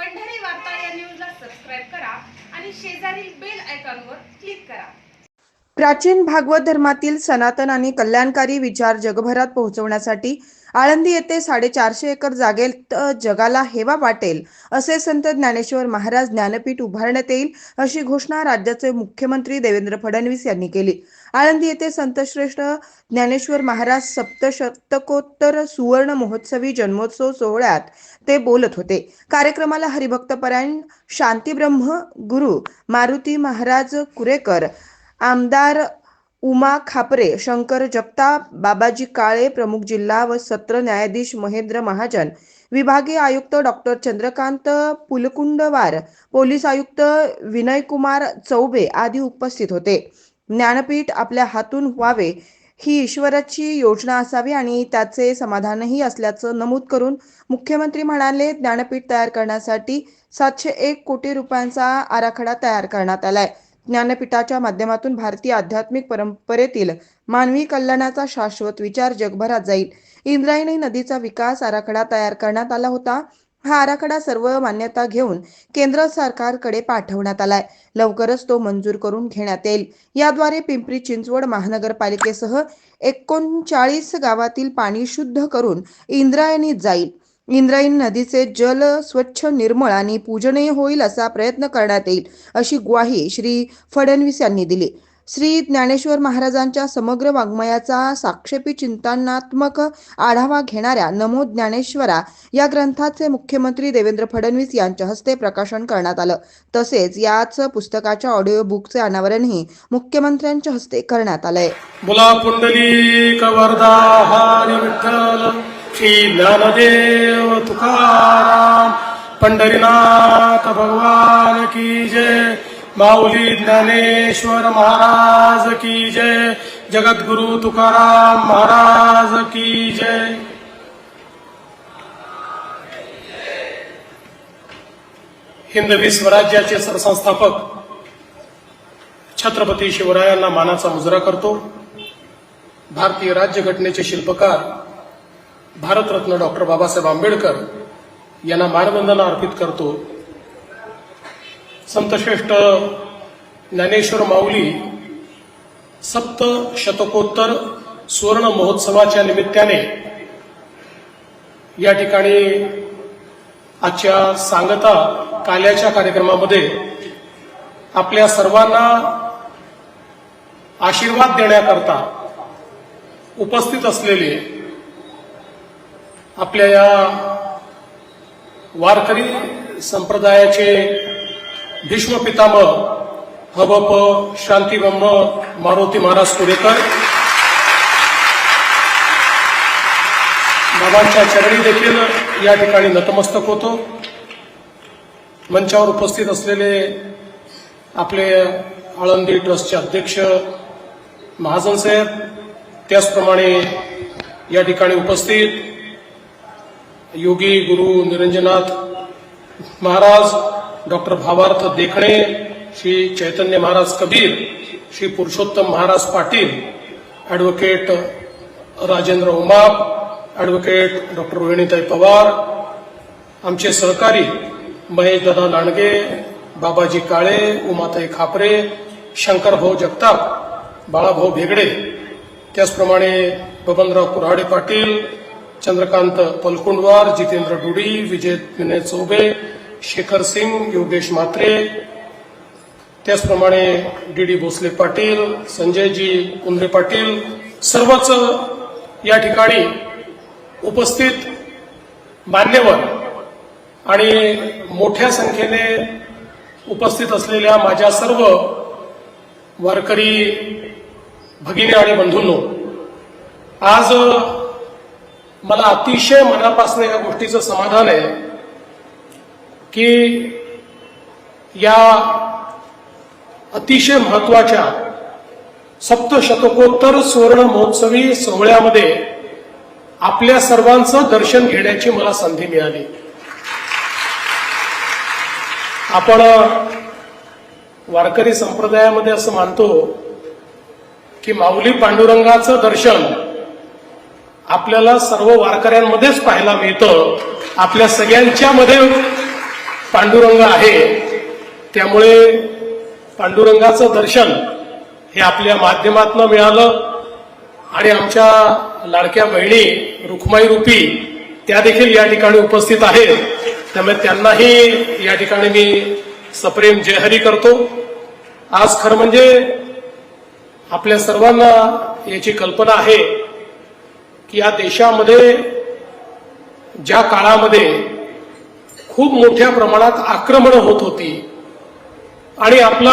पंढरी वार्ता या न्यूजला सबस्क्राईब करा आणि शेजारील बेल आयकॉनवर क्लिक करा. प्राचीन भागवत धर्मातील सनातन आणि कल्याणकारी विचार जगभरात पोहोचवण्यासाठी आळंदी येथे साडेचारशे एकर जागेत जगाला हेवा वाटेल असे संत ज्ञानेश्वर महाराज ज्ञानपीठ उभारण्यात येईल अशी घोषणा राज्याचे मुख्यमंत्री देवेंद्र फडणवीस यांनी केली. आळंदी येथे संतश्रेष्ठ ज्ञानेश्वर महाराज सप्तशतकोत्तर सुवर्ण महोत्सवी जन्मोत्सव सोहळ्यात ते बोलत होते. कार्यक्रमाला हरिभक्तपरायण शांतीब्रह्म गुरु मारुती महाराज कुरेकर आमदार उमा खापरे शंकर जगताप बाबाजी काळे प्रमुख जिल्हा व सत्र न्यायाधीश महेंद्र महाजन विभागीय आयुक्त डॉक्टर चंद्रकांत पुलकुंडवार पोलीस आयुक्त विनयकुमार चौबे आदी उपस्थित होते. ज्ञानपीठ आपल्या हातून व्हावे ही ईश्वराची योजना असावी आणि त्याचे समाधानही असल्याचं नमूद करून मुख्यमंत्री म्हणाले ज्ञानपीठ तयार करण्यासाठी सातशे एक कोटी रुपयांचा आराखडा तयार करण्यात आलाय. ज्ञानपीठाच्या माध्यमातून भारतीय आध्यात्मिक परंपरेतील मानवी कल्याणाचा शाश्वत विचार जगभरात जाईल. इंद्रायणी नदीचा विकास आराखडा तयार करण्यात आला होता. हा आराखडा सर्व मान्यता घेऊन केंद्र सरकारकडे पाठवण्यात आलाय. लवकरच तो मंजूर करून घेण्यात येईल. याद्वारे पिंपरी चिंचवड महानगरपालिकेसह एकोणचाळीस गावातील पाणी शुद्ध करून इंद्रायणीत जाईल. इंद्रायणी नदीचे जल स्वच्छ निर्मळ आणि पूजनीय होईल असा प्रयत्न करण्यात येईल अशी ग्वाही श्री फडणवीस यांनी दिली. श्री ज्ञानेश्वर महाराजांच्या समग्र वाङ्मयाचा साक्षेपी चिंतनात्मक आढावा घेणाऱ्या नमो ज्ञानेश्वरा या ग्रंथाचे मुख्यमंत्री देवेंद्र फडणवीस यांच्या हस्ते प्रकाशन करण्यात आलं. तसेच याच पुस्तकाच्या ऑडिओ बुकचे अनावरणही मुख्यमंत्र्यांच्या हस्ते करण्यात आलंय. बोला पुंडलिक वरदा विठ्ठल श्री ज्ञानदेव तुकाराम पंढरीनाथ भगवान की जय. माऊली ज्ञानेश्वर महाराज की जय. जगद्गुरु तुकाराम महाराज की जय. हिंदवी स्वराज्याचे सरसंस्थापक छत्रपती शिवरायांना मानाचा मुजरा करतो. भारतीय राज्यघटनेचे शिल्पकार भारतरत्न डॉक्टर बाबासाहेब आंबेडकर यांना मानवंदना अर्पित करतो. संतश्रेष्ठ ज्ञानेश्वर माऊली सप्त शतकोत्तर सुवर्ण महोत्सवाच्या निमित्ताने या ठिकाणी आजच्या सांगता काल्याच्या कार्यक्रमामध्ये आपल्या सर्वांना आशीर्वाद देण्याकरता उपस्थित असलेले आपल्या या वारकरी संप्रदायाचे भीष्म पितामह हबप शांतीब्रह्म मारुती महाराज पुरेकर. बाबांच्या चरणी देखील या ठिकाणी नतमस्तक होतो. मंचावर उपस्थित असलेले आपले आळंदी ट्रस्टचे अध्यक्ष महाजन साहेब त्याचप्रमाणे या ठिकाणी उपस्थित योगी गुरु निरंजनाथ Maharaj doctor Bhavarth Dekhne Shri Chaitanya Maharaj Kabir Shri Purushottam Maharaj Patil advocate Rajendra Umap advocate doctor Rohinitai Pawar आमचे सहकारी महेश दादा लांडगे बाबाजी काळे उमाताई खापरे शंकरभाऊ जगताप बाळाभाऊ भेगडे त्याचप्रमाणे बबनराव कुऱ्हाडे पाटील चंद्रकांत पलकुंडवार जितेंद्र डुडी विजय विनय चौबे शेखर सिंग योगेश म्हात्रे त्याचप्रमाणे डी डी भोसले पाटील संजयजी कुंद्रे पाटील सर्वच या ठिकाणी उपस्थित मान्यवर आणि मोठ्या संख्येने उपस्थित असलेल्या माझ्या सर्व वारकरी भगिनी आणि बंधूंनो आज मला अतिशय मनापासून या गोष्टीचं समाधान आहे. की या अतिशय महत्त्वाच्या सप्तशतकोत्तर सुवर्ण महोत्सवी सोहळ्यामध्ये आपल्या सर्वांचं दर्शन घेण्याची मला संधी मिळाली. आपण वारकरी संप्रदायामध्ये असं मानतो की माऊली पांडुरंगाचं दर्शन आपल्याला सर्व वारकऱ्यांमध्येच पाहायला मिळतं. आपल्या सगळ्यांच्या मध्ये पांडुरंग आहे. त्यामुळे पांडुरंगाचं दर्शन हे आपल्या माध्यमातून मिळालं आणि आमच्या लाडक्या बहिणी रुक्माई रूपी त्या देखील या ठिकाणी उपस्थित आहेत. त्यामुळे त्यांनाही या ठिकाणी मी सप्रेम जयहरी करतो. आज खरं म्हणजे आपल्या सर्वांना याची कल्पना आहे की या देशामध्ये ज्या काळामध्ये खूप मोठ्या प्रमाणात आक्रमणं होत होती. आणि आपला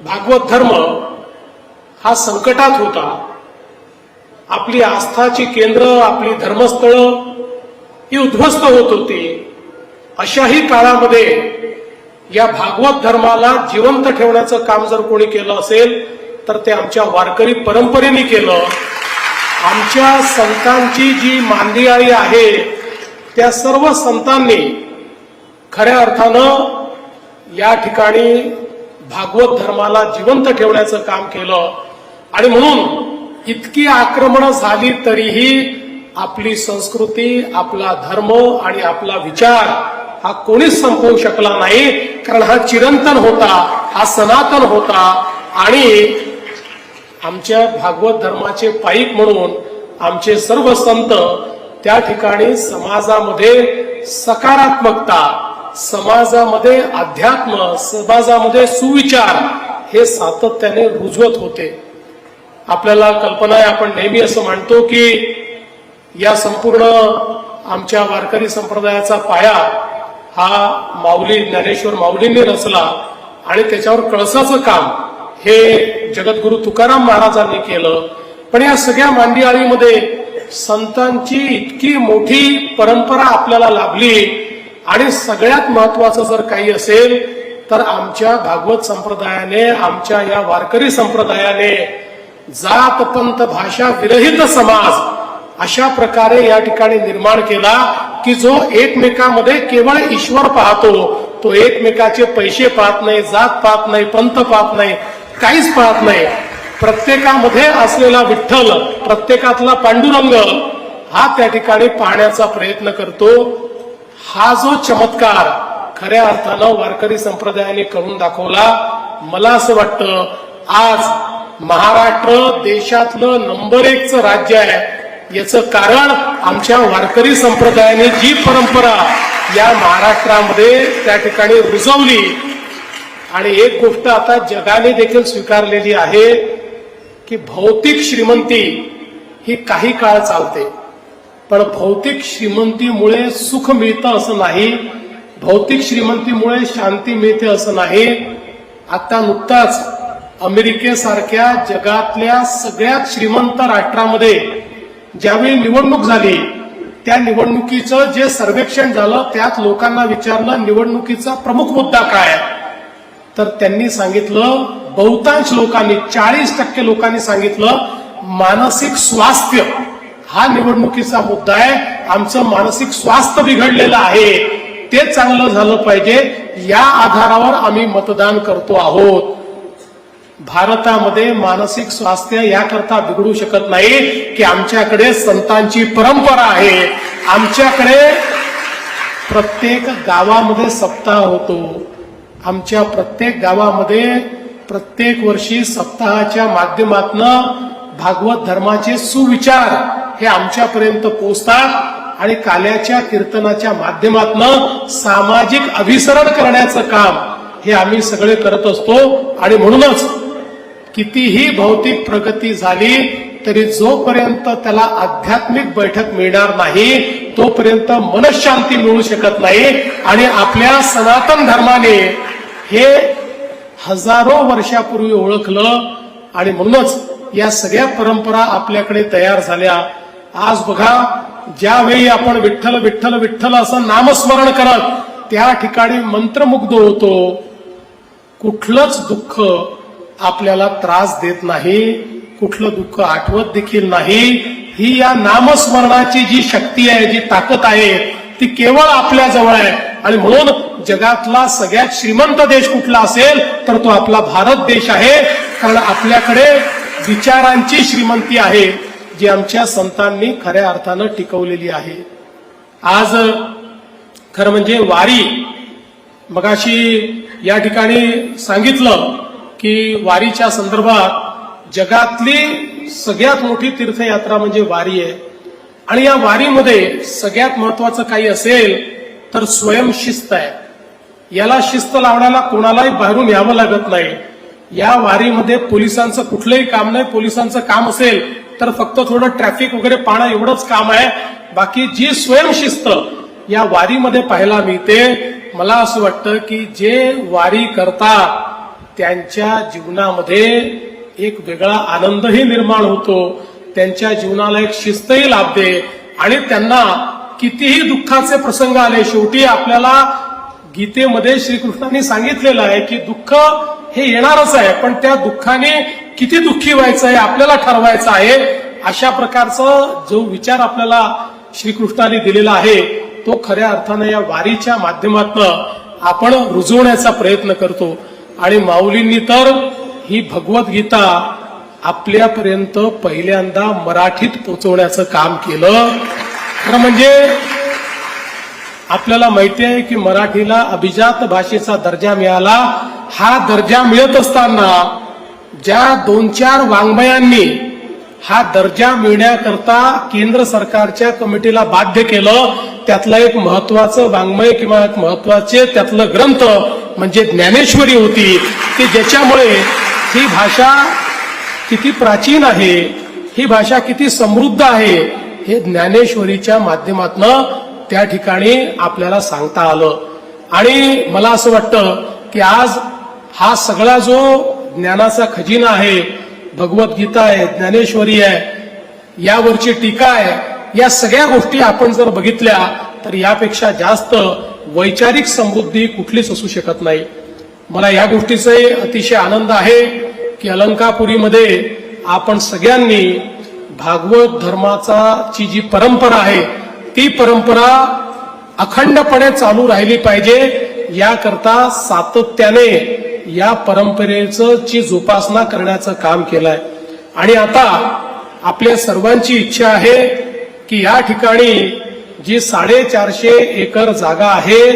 भागवत धर्म हा संकटात होता. आपली आस्थाची केंद्र आपली धर्मस्थळं ही उद्ध्वस्त होत होती. अशाही काळामध्ये या भागवत धर्माला जिवंत ठेवण्याचं काम जर कोणी केलं असेल तर ते आमच्या वारकरी परंपरेने केलं. आमच्या संतांची जी मांदियाळी आहे त्या सर्व संतांनी खऱ्या अर्थानं या ठिकाणी भागवत धर्माला जिवंत ठेवण्याचं काम केलं. आणि म्हणून इतकी आक्रमणं झाली तरीही आपली संस्कृती आपला धर्म आणि आपला विचार हा कोणीच संपवू शकला नाही. कारण हा चिरंतन होता हा सनातन होता. आणि आमच्या भागवत धर्माचे पाईक म्हणून आमचे सर्व संत त्या ठिकाणी समाजामध्ये सकारात्मकता समाजामध्ये अध्यात्म समाजामध्ये सुविचार हे सातत्याने रुजवत होते. आपल्याला कल्पना आहे आपण नेहमी असं मानतो की या संपूर्ण आमच्या वारकरी संप्रदायाचा पाया हा माऊली ज्ञानेश्वर माऊलींनी रचला आणि त्याच्यावर कळसाचं काम हे जगद्गुरु तुकाराम महाराजांनी केलं. पण या सगळ्या मांदियाळीमध्ये संतांची इतकी मोठी परंपरा आपल्याला लाभली आणि सगळ्यात महत्वाचं जर काही असेल तर आमच्या भागवत संप्रदायाने आमच्या या वारकरी संप्रदायाने जात पंत भाषा विरहित समाज अशा प्रकारे या ठिकाणी निर्माण केला की जो एकमेकामध्ये केवळ ईश्वर पाहतो तो एकमेकाचे पैसे पाहत नाही जात पाहत नाही पंत पाहत नाही काहीच पाहत नाही. प्रत्येकामध्ये असलेला विठ्ठल प्रत्येकातला पांडुरंग हा त्या ठिकाणी पाहण्याचा प्रयत्न करतो. हा जो चमत्कार खऱ्या अर्थानं वारकरी संप्रदायाने करून दाखवला मला असं वाटतं आज महाराष्ट्र देशातलं नंबर एकचं राज्य आहे. याचं कारण आमच्या वारकरी संप्रदायाने जी परंपरा या महाराष्ट्रामध्ये त्या ठिकाणी रुजवली आणि एक गोष्ट आता जगाने देखील स्वीकारलेली आहे की भौतिक श्रीमंती ही काही काळ चालते पण भौतिक श्रीमंतीमुळे सुख मिळतं असं नाही भौतिक श्रीमंतीमुळे शांती मिळते असं नाही आता नुकताच अमेरिकेसारख्या जगातल्या सगळ्यात श्रीमंत राष्ट्रामध्ये ज्यावेळी निवडणूक झाली त्या निवडणुकीचं जे सर्वेक्षण झालं त्यात लोकांना विचारलं निवडणुकीचा प्रमुख मुद्दा काय आहे? तर त्यांनी सांगितलं बहुतांश लोकांनी चाळीस टक्के लोकांनी सांगितलं मानसिक स्वास्थ्य हा निवडणुकीचा मुद्दा आहे. आमचं मानसिक स्वास्थ्य बिघडलेलं आहे. ते चांगलं झालं पाहिजे. या आधारावर आम्ही मतदान करतो आहोत. भारतामध्ये मानसिक स्वास्थ्य याकरता बिघडू शकत नाही की आमच्याकडे संतांची परंपरा आहे. आमच्याकडे प्रत्येक गावामध्ये सप्ताह होतो. आमच्या प्रत्येक गावामध्ये प्रत्येक वर्षी सप्ताहाच्या माध्यमातनं भागवत धर्माचे सुविचार हे आमच्यापर्यंत पोचतात आणि काल्याच्या कीर्तनाच्या माध्यमातनं सामाजिक अभिसरण करण्याचं काम हे आम्ही सगळे करत असतो. आणि म्हणूनच कितीही भौतिक प्रगती झाली तरी जोपर्यंत त्याला आध्यात्मिक बैठक मिळणार नाही तोपर्यंत मनशांती मिळू शकत नाही. आणि आपल्या सनातन धर्माने हे हजारो वर्षापूर्वी ओळखलं आणि म्हणूनच या सगळ्या परंपरा आपल्याकडे तयार झाल्या. आज बघा ज्यावेळी आपण विठ्ठल विठ्ठल विठ्ठल असं नामस्मरण करत त्या ठिकाणी मंत्रमुग्ध होतो कुठलंच दुःख आपल्याला त्रास देत नाही कुठलं दुःख आठवत देखील नाही. ही या नामस्मरणाची जी शक्ती आहे जी ताकद आहे ती केवळ आपल्या जवळ आहे. आणि म्हणून जगातला सगळ्यात श्रीमंत देश कुठला असेल तर तो आपला भारत देश आहे. कारण आपल्याकडे विचारांची श्रीमंती आहे जी आमच्या संतांनी खऱ्या अर्थानं टिकवलेली आहे. आज खरं म्हणजे वारी मगाशी या ठिकाणी सांगितलं की वारीच्या संदर्भात जगातली सगळ्यात मोठी तीर्थयात्रा म्हणजे वारी आहे. आणि या वारीमध्ये सगळ्यात महत्वाचं काही असेल तर स्वयंशिस्त आहे. याला शिस्त लावण्याला कोणालाही बाहेरून यावं लागत नाही. या वारीमध्ये पोलिसांचं कुठलंही काम नाही. पोलिसांचं काम असेल तर फक्त थोडं ट्रॅफिक वगैरे पाहणं एवढंच काम आहे. बाकी जी स्वयंशिस्त या वारीमध्ये पाहायला मिळते मला असं वाटतं की जे वारी करतात त्यांच्या जीवनामध्ये एक वेगळा आनंदही निर्माण होतो. त्यांच्या जीवनाला एक शिस्तही लाभते. आणि त्यांना कितीही दुःखाचे प्रसंग आले शेवटी आपल्याला गीतेमध्ये श्रीकृष्णांनी सांगितलेलं आहे की दुःख हे येणारच आहे पण त्या दुःखाने किती दुःखी व्हायचं आहे आपल्याला ठरवायचं आहे अशा प्रकारचा जो विचार आपल्याला श्रीकृष्णाने दिलेला आहे तो खऱ्या अर्थानं या वारीच्या माध्यमातून आपण रुजवण्याचा प्रयत्न करतो. आणि माऊलींनी तर ही भगवद्गीता आपल्यापर्यंत पहिल्यांदा मराठीत पोचवण्याचं काम केलं. खरं म्हणजे आपल्याला माहिती आहे की मराठीला अभिजात भाषेचा दर्जा मिळाला. हा दर्जा मिळत असताना ज्या दोन चार वाङ्मयांनी हा दर्जा मिळण्याकरता केंद्र सरकारच्या कमिटीला बाध्य केलं त्यातलं एक महत्वाचं वाङ्मय किंवा एक महत्त्वाचे त्यातलं ग्रंथ म्हणजे ज्ञानेश्वरी होती. की ज्याच्यामुळे ही भाषा किती प्राचीन आहे ही भाषा किती समृद्ध आहे हे ज्ञानेश्वरीच्या माध्यमातनं त्या ठिकाणी आपल्याला सांगता आलं. आणि मला असं वाटतं की आज हा सगळा जो ज्ञानाचा खजिना आहे भगवद्गीता आहे ज्ञानेश्वरी आहे यावरची टीका आहे या सगळ्या गोष्टी आपण जर बघितल्या तर यापेक्षा जास्त वैचारिक समृद्धी कुठलीच असू शकत नाही. मला या गोष्टीचाही अतिशय आनंद आहे की अलंकापुरीमध्ये आपण सगळ्यांनी भागवत धर्माचा ची जी परंपरा आहे ती परंपरा अखंडपणे चालू राहिली पाहिजे. याकरता सातत्याने या परंपरेचं ची जोपासना करण्याचं काम केलंय. आणि आता आपल्या सर्वांची इच्छा आहे की या ठिकाणी जी साडेचारशे एकर जागा आहे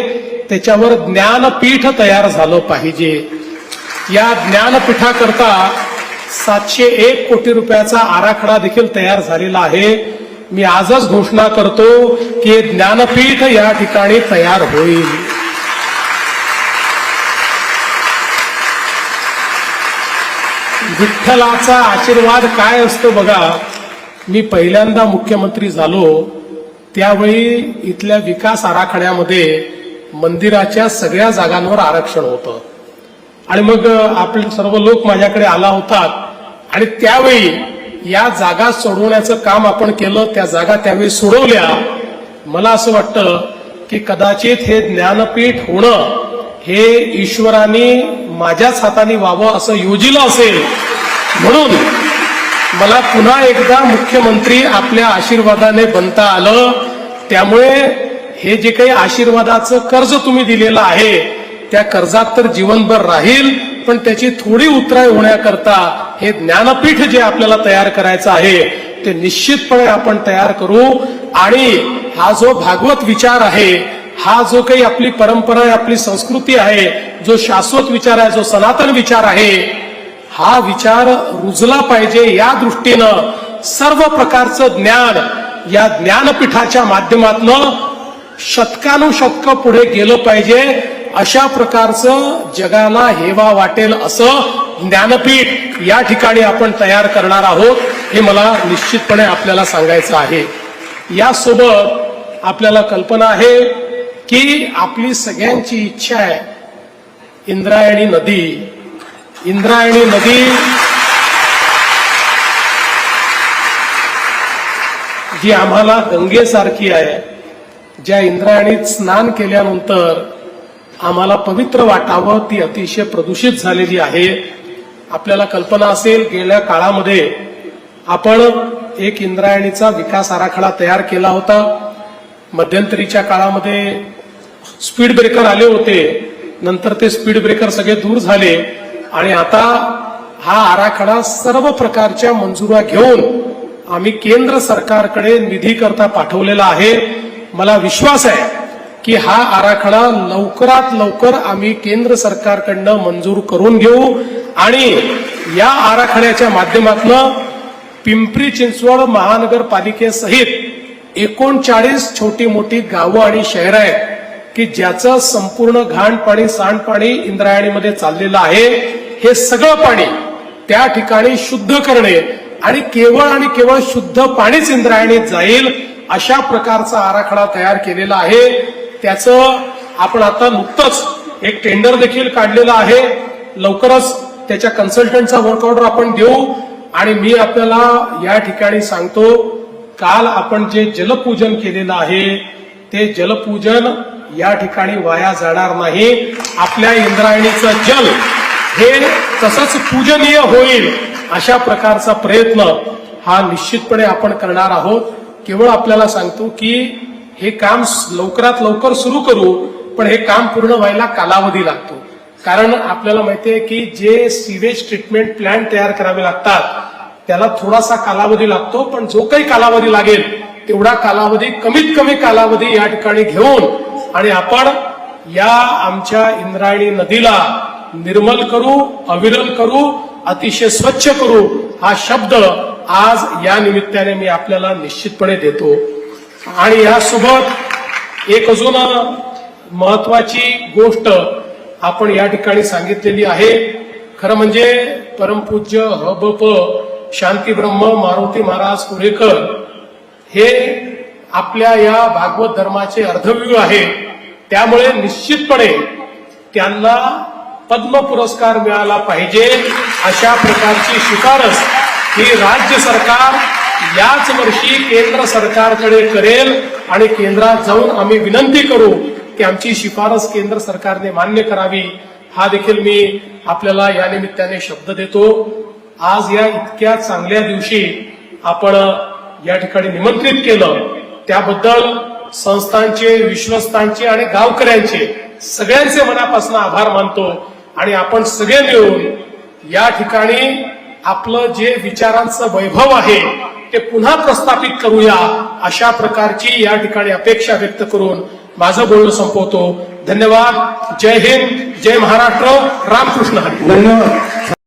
त्याच्यावर ज्ञानपीठ तयार झालं पाहिजे. या ज्ञानपीठाकरता सातशे एक कोटी रुपयाचा आराखडा देखील तयार झालेला आहे. मी आजच घोषणा करतो की ज्ञानपीठ या ठिकाणी तयार होईल. विठ्ठलाचा आशीर्वाद काय असतो बघा. मी पहिल्यांदा मुख्यमंत्री झालो त्यावेळी इथल्या विकास आराखड्यामध्ये मंदिराच्या सगळ्या जागांवर आरक्षण होतं. आणि मग आपले सर्व लोक माझ्याकडे आला होतात आणि त्यावेळी या जागा सोडवण्याचं काम आपण केलं त्या जागा त्यावेळी सोडवल्या. मला असं वाटतं की कदाचित हे ज्ञानपीठ होणं हे ईश्वराने माझ्याच हाताने व्हावं असं योजिलं असेल. म्हणून मला पुन्हा एकदा मुख्यमंत्री आपल्या आशीर्वादाने बनता आलं. त्यामुळे हे जे काही आशीर्वादाचं कर्ज तुम्ही दिलेलं आहे त्या कर्जात तर जीवनभर राहील पण त्याची थोडी उतराय होण्याकरता हे ज्ञानपीठ जे आपल्याला तयार करायचं आहे ते निश्चितपणे आपण तयार करू. आणि हा जो भागवत विचार आहे हा जो काही आपली परंपरा आहे आपली संस्कृती आहे जो शाश्वत विचार आहे जो सनातन विचार आहे हा विचार रुजला पाहिजे या दृष्टीनं सर्व प्रकारचं ज्ञान या ज्ञानपीठाच्या माध्यमातनं शतकानुशतक पुढे गेलं पाहिजे. अशा प्रकारचं जगाला हेवा वाटेल असं ज्ञानपीठ या ठिकाणी आपण तयार करणार आहोत हे मला निश्चितपणे आपल्याला सांगायचं आहे. यासोबत आपल्याला कल्पना आहे की आपली सगळ्यांची इच्छा आहे. इंद्रायणी नदी. इंद्रायणी नदी जी आम्हाला गंगेसारखी आहे. ज्या इंद्रायणीत स्नान केल्यानंतर आम्हाला पवित्र वाटावं ती अतिशय प्रदूषित झालेली आहे. आपल्याला कल्पना असेल गेल्या काळामध्ये आपण एक इंद्रायणीचा विकास आराखडा तयार केला होता. मध्यंतरीच्या काळामध्ये स्पीड ब्रेकर आले होते. नंतर ते स्पीड ब्रेकर सगळे दूर झाले. आणि आता हा आराखडा सर्व प्रकारच्या मंजुऱ्या घेऊन आम्ही केंद्र सरकारकडे निधी करता पाठवलेला आहे. मला विश्वास आहे की हा आराखडा लवकरात लवकर आम्ही केंद्र सरकारकडनं मंजूर करून घेऊ आणि या आराखड्याच्या माध्यमातून पिंपरी चिंचवड महानगरपालिकेसहित एकोणचाळीस छोटी मोठी गावं आणि शहरं आहेत की ज्याचं संपूर्ण घाण पाणी सांडपाणी इंद्रायणीमध्ये चाललेलं आहे. हे सगळं पाणी त्या ठिकाणी शुद्ध करणे आणि केवळ आणि केवळ शुद्ध पाणीच इंद्रायणीत जाईल अशा प्रकारचा आराखडा तयार केलेला आहे. त्याचं आपण आता नुकतंच एक टेंडर देखील काढलेलं आहे. लवकरच त्याच्या कन्सल्टंटचा वर्क ऑर्डर आपण देऊ. आणि मी आपल्याला या ठिकाणी सांगतो काल आपण जे जलपूजन केलेलं आहे ते जलपूजन या ठिकाणी वाया जाणार नाही. आपल्या इंद्रायणीचं जल हे तसंच पूजनीय होईल अशा प्रकारचा प्रयत्न हा निश्चितपणे आपण करणार आहोत. केवळ आपल्याला सांगतो की हे काम लवकरात लवकर सुरू करू पण हे काम पूर्ण व्हायला कालावधी लागतो. कारण आपल्याला माहितीये की जे सिवेज ट्रीटमेंट प्लॅन्ट तयार करावे लागतात त्याला थोडासा कालावधी लागतो पण जो काही कालावधी लागेल तेवढा कालावधी कमीत कमी कालावधी या ठिकाणी घेऊन आणि आपण या आमच्या इंद्रायणी नदीला निर्मल करू अविरल करू अतिशय स्वच्छ करू हा शब्द आज या निमित्ताने मी आपल्याला निश्चितपणे देतो. आणि यासोबत एक अजून महत्वाची गोष्ट आपण या ठिकाणी सांगितलेली आहे. खरं म्हणजे परमपूज्य हबप शांती ब्रह्म मारुती महाराज कुरेकर हे आपल्या या भागवत धर्माचे अर्धव्यू आहे. त्यामुळे निश्चितपणे त्यांना पद्म पुरस्कार मिळाला पाहिजे अशा प्रकारची शिफारस ही राज्य सरकार याच वर्षी केंद्र सरकारकडे करेल आणि केंद्रात जाऊन आम्ही विनंती करू की आमची शिफारस केंद्र सरकारने मान्य करावी. हा देखील मी आपल्याला या निमित्ताने शब्द देतो. आज या इतक्या चांगल्या दिवशी आपण या ठिकाणी निमंत्रित केलं. त्याबद्दल संस्थांचे विश्वस्तांचे आणि गावकऱ्यांचे सगळ्यांचे मनापासून आभार मानतो आणि आपण सगळे मिळून या ठिकाणी आपलं जे विचारांचं वैभव आहे ते पुन्हा प्रस्थापित करूया अशा प्रकारची या ठिकाणी अपेक्षा व्यक्त करून माझं बोलणं संपवतो. धन्यवाद. जय हिंद. जय महाराष्ट्र. रामकृष्ण हरी. धन्यवाद.